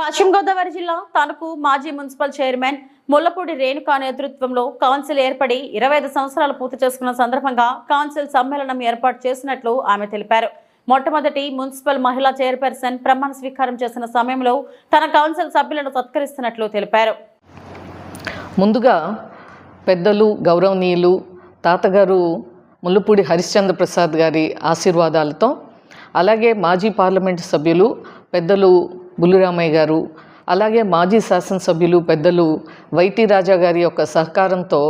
పశ్చిమ గోదావరి జిల్లా తణుకు మాజీ మున్సిపల్ చైర్మన్ ముల్లపూడి రేణుకా నేతృత్వంలో కౌన్సిల్ ఏర్పడి ఇరవై ఐదు సంవత్సరాలు పూర్తి చేసుకున్న సందర్భంగా కౌన్సిల్ సమ్మేళనం ఏర్పాటు చేసినట్లు ఆమె తెలిపారు. మొట్టమొదటి మున్సిపల్ మహిళా చైర్పర్సన్ ప్రమాణ స్వీకారం చేసిన సమయంలో తన కౌన్సిల్ సభ్యులను సత్కరిస్తున్నట్లు తెలిపారు. ముందుగా పెద్దలు గౌరవనీయులు తాతగారు ముల్లపూడి హరిశ్చంద్ర ప్రసాద్ గారి ఆశీర్వాదాలతో అలాగే మాజీ పార్లమెంటు సభ్యులు పెద్దలు బుల్లిరామయ్య గారు అలాగే మాజీ శాసనసభ్యులు పెద్దలు వైటి రాజా గారి యొక్క సహకారంతో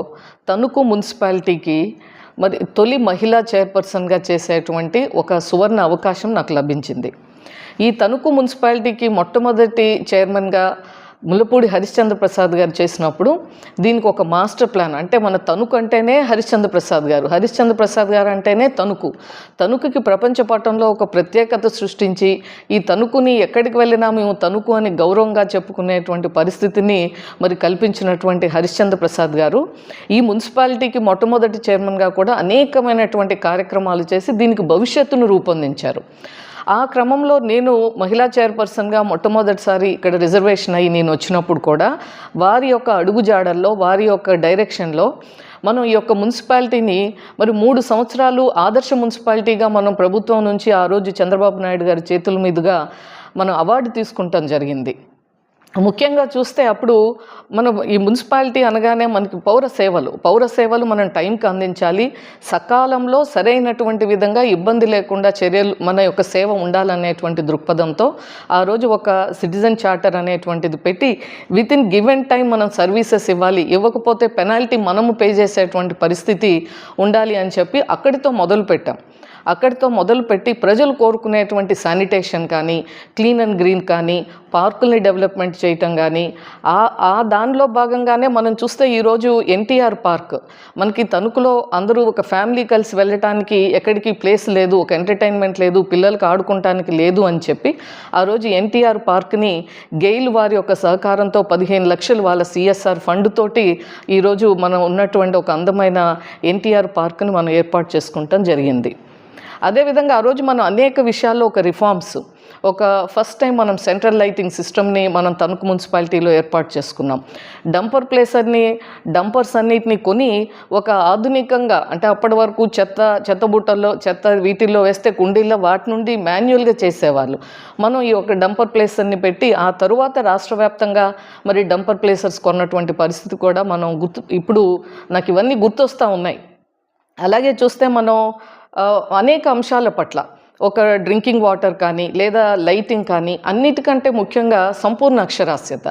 తణుకు మున్సిపాలిటీకి మరి తొలి మహిళా చైర్పర్సన్గా చేసేటువంటి ఒక సువర్ణ అవకాశం నాకు లభించింది. ఈ తణుకు మున్సిపాలిటీకి మొట్టమొదటి చైర్మన్గా ముల్లపూడి హరిశ్చంద్ర ప్రసాద్ గారు చేసినప్పుడు దీనికి ఒక మాస్టర్ ప్లాన్ అంటే మన తణుకు అంటేనే హరిశ్చంద్ర ప్రసాద్ గారు. హరిశ్చంద్ర ప్రసాద్ గారు అంటేనే తణుకు. తణుకుకి ప్రపంచ పటంలో ఒక ప్రత్యేకత సృష్టించి ఈ తణుకుని ఎక్కడికి వెళ్ళినా మేము తణుకు అని గౌరవంగా చెప్పుకునేటువంటి పరిస్థితిని మరి కల్పించినటువంటి హరిశ్చంద్ర ప్రసాద్ గారు. ఈ మున్సిపాలిటీకి మొట్టమొదటి చైర్మన్గా కూడా అనేకమైనటువంటి కార్యక్రమాలు చేసి దీనికి భవిష్యత్తును రూపొందించారు. ఆ క్రమంలో నేను మహిళా చైర్పర్సన్గా మొట్టమొదటిసారి ఇక్కడ రిజర్వేషన్ అయ్యి నేను వచ్చినప్పుడు కూడా వారి యొక్క అడుగుజాడల్లో వారి యొక్క డైరెక్షన్లో మనం ఈ యొక్క మున్సిపాలిటీని మరి మూడు సంవత్సరాలు ఆదర్శ మున్సిపాలిటీగా మనం ప్రభుత్వం నుంచి ఆ రోజు చంద్రబాబు నాయుడు గారి చేతుల మీదుగా మనం అవార్డు తీసుకుంటాం జరిగింది. ముఖ్యంగా చూస్తే అప్పుడు మనం ఈ మున్సిపాలిటీ అనగానే మనకి పౌర సేవలు. పౌర సేవలు మనం టైంకి అందించాలి. సకాలంలో సరైనటువంటి విధంగా ఇబ్బంది లేకుండా చర్యలు మన యొక్క సేవ ఉండాలనేటువంటి దృక్పథంతో ఆ రోజు ఒక సిటిజన్ చార్టర్ అనేటువంటిది పెట్టి విత్ ఇన్ గివెన్ టైం మనం సర్వీసెస్ ఇవ్వాలి. ఇవ్వకపోతే పెనాల్టీ మనము పే చేసేటువంటి పరిస్థితి ఉండాలి అని చెప్పి అక్కడితో మొదలు పెట్టాం. అక్కడితో మొదలుపెట్టి ప్రజలు కోరుకునేటువంటి శానిటేషన్ కానీ క్లీన్ అండ్ గ్రీన్ కానీ పార్కుల్ని డెవలప్మెంట్ చేయటం కానీ ఆ ఆ దానిలో భాగంగానే మనం చూస్తే ఈరోజు ఎన్టీఆర్ పార్క్. మనకి తణుకులో అందరూ ఒక ఫ్యామిలీ కలిసి వెళ్ళటానికి ఎక్కడికి ప్లేస్ లేదు ఒక ఎంటర్టైన్మెంట్ లేదు పిల్లలకి ఆడుకోవటానికి లేదు అని చెప్పి ఆ రోజు ఎన్టీఆర్ పార్క్ని గెయిల్ వారి యొక్క సహకారంతో పదిహేను లక్షలు వాళ్ళ సిఎస్ఆర్ ఫండ్ తోటి ఈరోజు మనం ఉన్నటువంటి ఒక అందమైన ఎన్టీఆర్ పార్క్ని మనం ఏర్పాటు చేసుకుంటాం జరిగింది. అదేవిధంగా ఆ రోజు మనం అనేక విషయాల్లో ఒక రిఫార్మ్స్ ఒక ఫస్ట్ టైం మనం సెంట్రల్ లైటింగ్ సిస్టమ్ని మనం తణుకు మున్సిపాలిటీలో ఏర్పాటు చేసుకున్నాం. డంపర్ ప్లేసర్ని డంపర్స్ అన్నిటిని కొని ఒక ఆధునికంగా అంటే అప్పటి వరకు చెత్త చెత్త బుట్టల్లో చెత్త వీటిల్లో వేస్తే కుండీల్లో వాటి నుండి మాన్యువల్గా చేసేవాళ్ళు. మనం ఈ ఒక డంపర్ ప్లేసర్ని పెట్టి ఆ తరువాత రాష్ట్ర వ్యాప్తంగా మరి డంపర్ ప్లేసర్స్ కొన్నటువంటి పరిస్థితి కూడా మనం గుర్తు ఇప్పుడు నాకు ఇవన్నీ గుర్తొస్తూ ఉన్నాయి. అలాగే చూస్తే మనం అనేక అంశాల పట్ల. ఒక డ్రింకింగ్ వాటర్ కానీ లేదా లైటింగ్ కానీ అన్నిటికంటే ముఖ్యంగా సంపూర్ణ అక్షరాస్యత.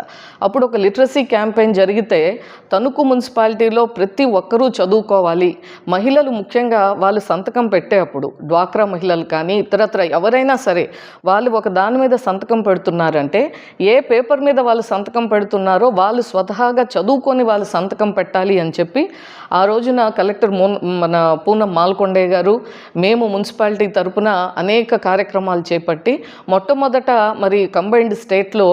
అప్పుడు ఒక లిటరసీ క్యాంపెయిన్ జరిగితే తణుకు మున్సిపాలిటీలో ప్రతి ఒక్కరూ చదువుకోవాలి. మహిళలు ముఖ్యంగా వాళ్ళు సంతకం పెట్టేటప్పుడు డ్వాక్రా మహిళలు కానీ ఇతరత్ర ఎవరైనా సరే వాళ్ళు ఒక దాని మీద సంతకం పెడుతున్నారంటే ఏ పేపర్ మీద వాళ్ళు సంతకం పెడుతున్నారో వాళ్ళు స్వతహాగా చదువుకొని వాళ్ళు సంతకం పెట్టాలి అని చెప్పి ఆ రోజున కలెక్టర్ మోన్ మన పూనం మాల్కొండే గారు మేము మున్సిపాలిటీ తరపున అనేక కార్యక్రమాలు చేపట్టి మొట్టమొదట మరి కంబైన్డ్ స్టేట్లో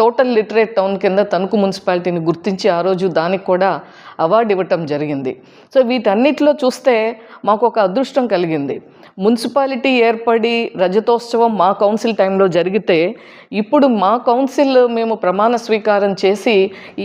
టోటల్ లిటరేట్ టౌన్ కింద తణుకు మున్సిపాలిటీని గుర్తించి ఆ రోజు దానికి కూడా అవార్డు ఇవ్వటం జరిగింది. సో వీటన్నిటిలో చూస్తే మాకు ఒక అదృష్టం కలిగింది. మున్సిపాలిటీ ఏర్పడి రజతోత్సవం మా కౌన్సిల్ టైంలో జరిగితే ఇప్పుడు మా కౌన్సిల్ మేము ప్రమాణ స్వీకారం చేసి